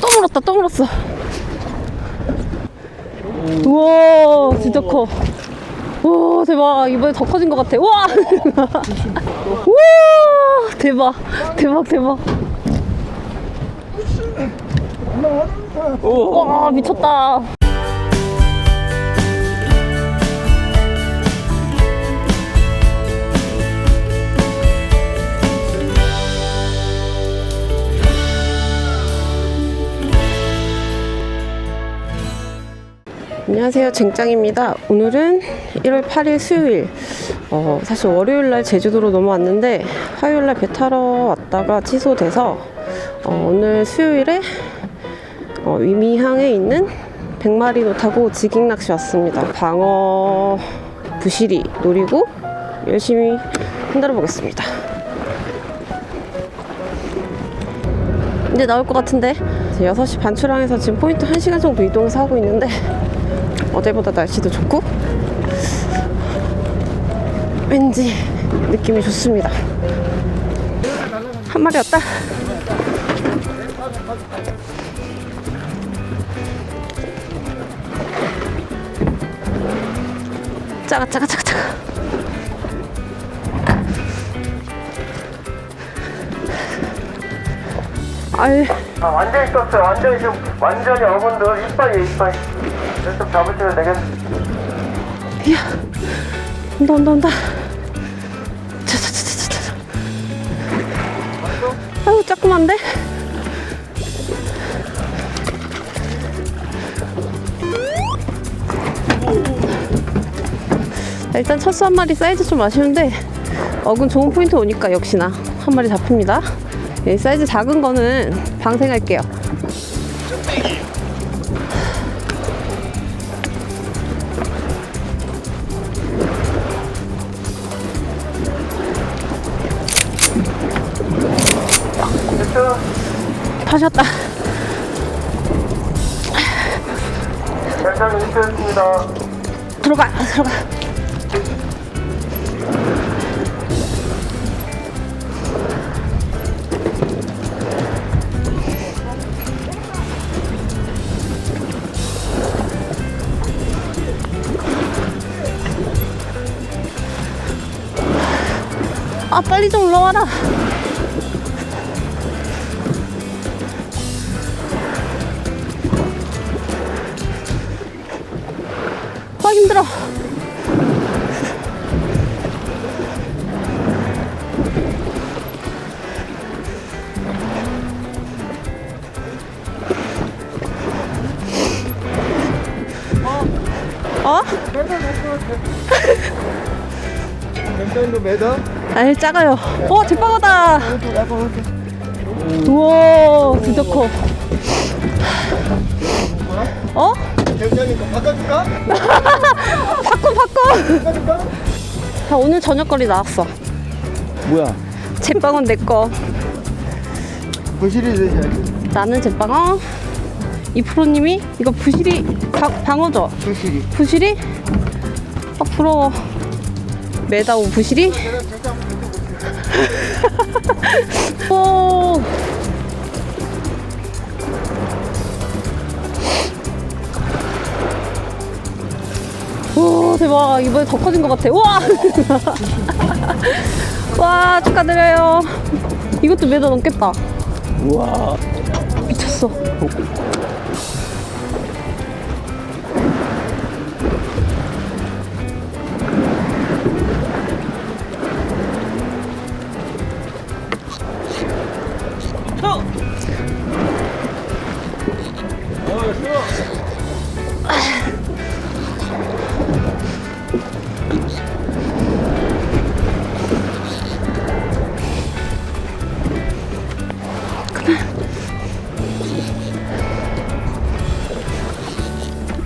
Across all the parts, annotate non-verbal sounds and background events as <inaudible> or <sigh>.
또 물었다, 또 물었어. 우와, 진짜 커. 우와, 대박. 이번에 더 커진 것 같아. 우와! <laughs> 우와! 대박. 대박, 대박. 와, 미쳤다. 안녕하세요. 쟁짱입니다. 오늘은 1월 8일 수요일. 어, 사실 월요일 날 제주도로 넘어왔는데 화요일 날 배 타러 왔다가 취소돼서 어, 오늘 수요일에 어, 위미항에 있는 백마리노 타고 지깅 낚시 왔습니다. 방어 부시리 노리고 열심히 흔들어 보겠습니다. 이제 나올 것 같은데 6시 반 출항해서 지금 포인트 1시간 정도 이동해서 하고 있는데 어제보다 날씨도 좋고 왠지 느낌이 좋습니다. 한 마리 왔다. 작아 작아 작아 작아. 아유 아, 완전 히 떴어요. 완전히 지금 완전히 어분들 이빨이 이빨. 좀 잡으시면 되겠네. 이야 온다 온다 온다. 자자자자자 아유 조그만데? 일단 첫수 한 마리 사이즈 좀 아쉬운데 어군 좋은 포인트 오니까 역시나 한 마리 잡힙니다. 예, 사이즈 작은 거는 방생할게요 파셨다. 별장 인수했습니다. 들어가 들어가. 아 빨리 좀 올라와라 아이 작아요 어 대빵하다 우와 진짜 커 어? 바꿔줄까? <laughs> 바꿔 바꿔 바꿔줄까? 자 오늘 저녁거리 나왔어 뭐야? 제빵은 내 거 부실이 되셔야지. 나는 제빵어 이 프로님이 이거 부실이 바, 방어죠? 부실이. 부실이? 아 부러워 메다오 부실이? <laughs> 오오 대박. 이번에 더 커진 것 같아. 우와. <laughs> 와 축하드려요. 이것도 메다 넘겠다. 우와. 미쳤어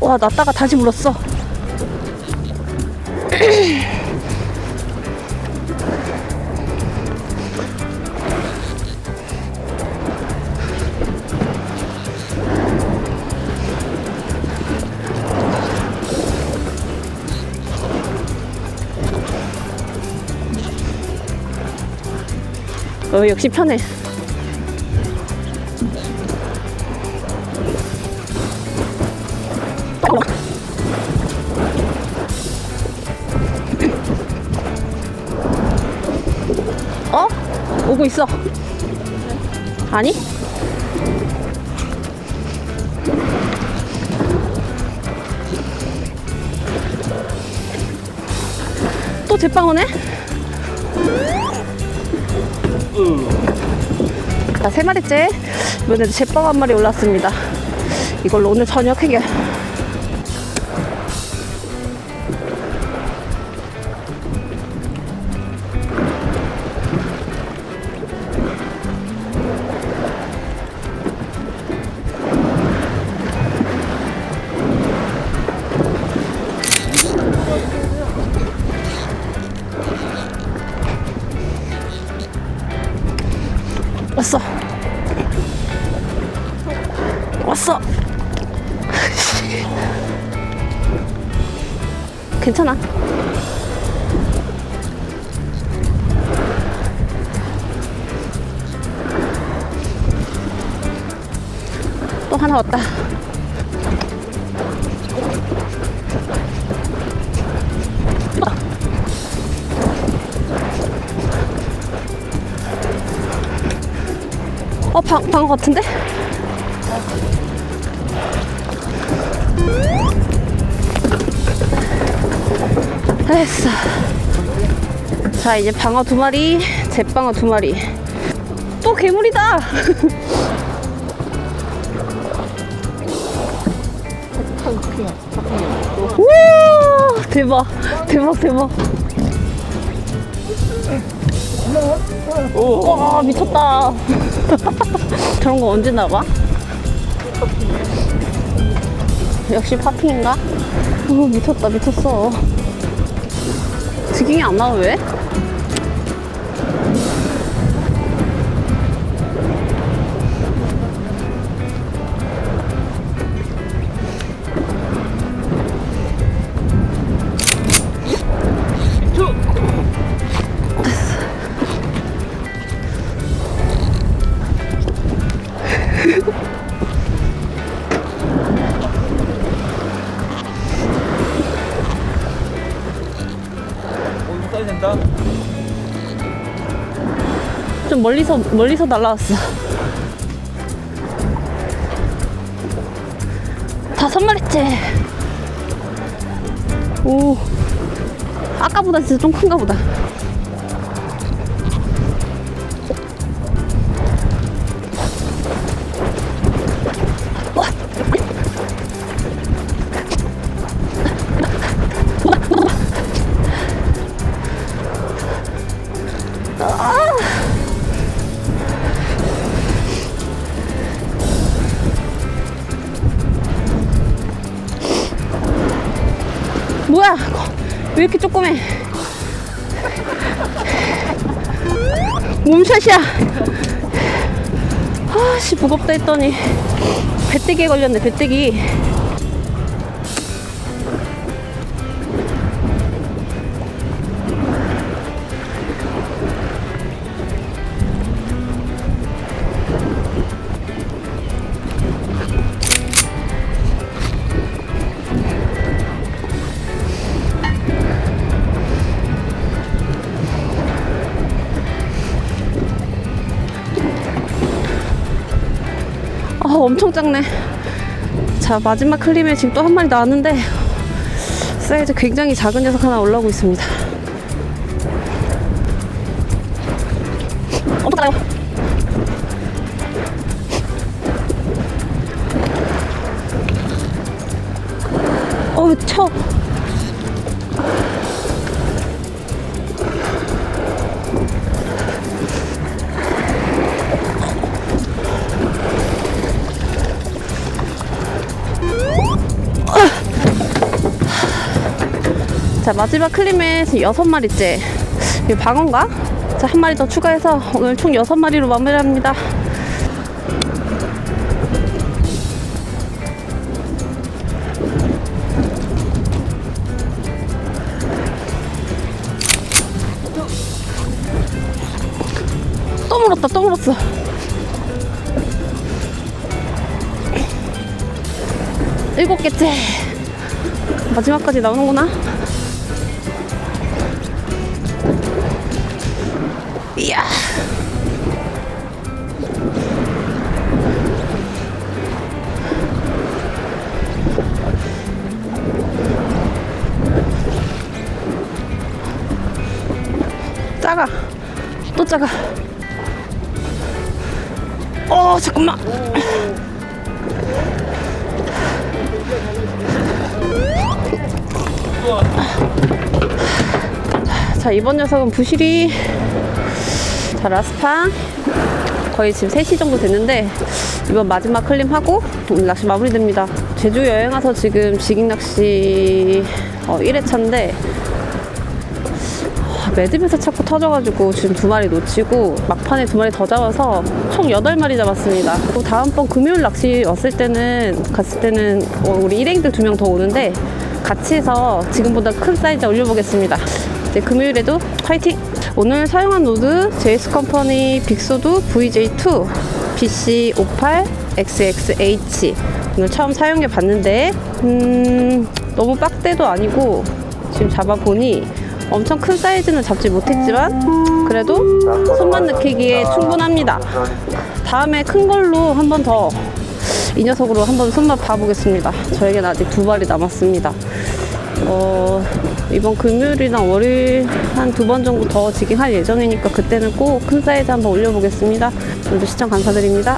와 놨다가 다시 물었어 어, 역시 편해. 어? 오고 있어. 아니? 또 제빵 오네? 자, 세 마리째. 이번에도 제빵 한 마리 올랐습니다. 이걸로 오늘 저녁 해결. 왔어. 왔어. <laughs> 괜찮아. 또 하나 왔다. 어, 방, 방어 같은데? 됐어. 자, 이제 방어 두 마리, 제방어 두 마리. 또 괴물이다! <laughs> 우와! 대박, 대박, 대박. 와, 미쳤다. <laughs> 저런 거 언제 나와? 역시 파핑인가? 오, 미쳤다, 미쳤어. 지깅이 안 나와, 왜? 써야 된다. 좀 멀리서, 멀리서 날라왔어. 다섯 마리째. 오. 아까보다 진짜 좀 큰가 보다. 몸샷이야. 아씨 무겁다 했더니 배때기에 걸렸네 배때기. 엄청 작네. 자 마지막 클립에 지금 또 한 마리 나왔는데 사이즈 굉장히 작은 녀석 하나 올라오고 있습니다. 작아요. 어우 쳐. 자 마지막 클립에 지금 여섯 마리째. 이 방어인가? 자 한 마리 더 추가해서 오늘 총 여섯 마리로 마무리합니다. 또 물었다 또 물었어. 일곱 개째. 마지막까지 나오는구나 또 작아. 어 잠깐만. 자 이번 녀석은 부실이. 자 라스파. 거의 지금 3시 정도 됐는데 이번 마지막 클림하고 오늘 낚시 마무리됩니다. 제주 여행 와서 지금 지깅 낚시 어, 1회차인데 매듭에서 자꾸 터져가지고 지금 두 마리 놓치고 막판에 두 마리 더 잡아서 총 여덟 마리 잡았습니다. 또 다음번 금요일 낚시 왔을 때는 갔을 때는 어, 우리 일행들 두 명 더 오는데 같이 해서 지금보다 큰 사이즈 올려보겠습니다. 이제 금요일에도 화이팅! 오늘 사용한 노드 JS 컴퍼니 빅소드 VJ2 BC58 XXH 오늘 처음 사용해 봤는데 음, 너무 빡대도 아니고 지금 잡아보니 엄청 큰 사이즈는 잡지 못했지만 그래도 손만 느끼기에 충분합니다. 다음에 큰 걸로 한 번 더 이 녀석으로 한번 손맛 봐보겠습니다. 저에겐 아직 두 발이 남았습니다. 어, 이번 금요일이나 월요일 한 두 번 정도 더 지깅할 예정이니까 그때는 꼭 큰 사이즈 한번 올려보겠습니다. 오늘도 시청 감사드립니다.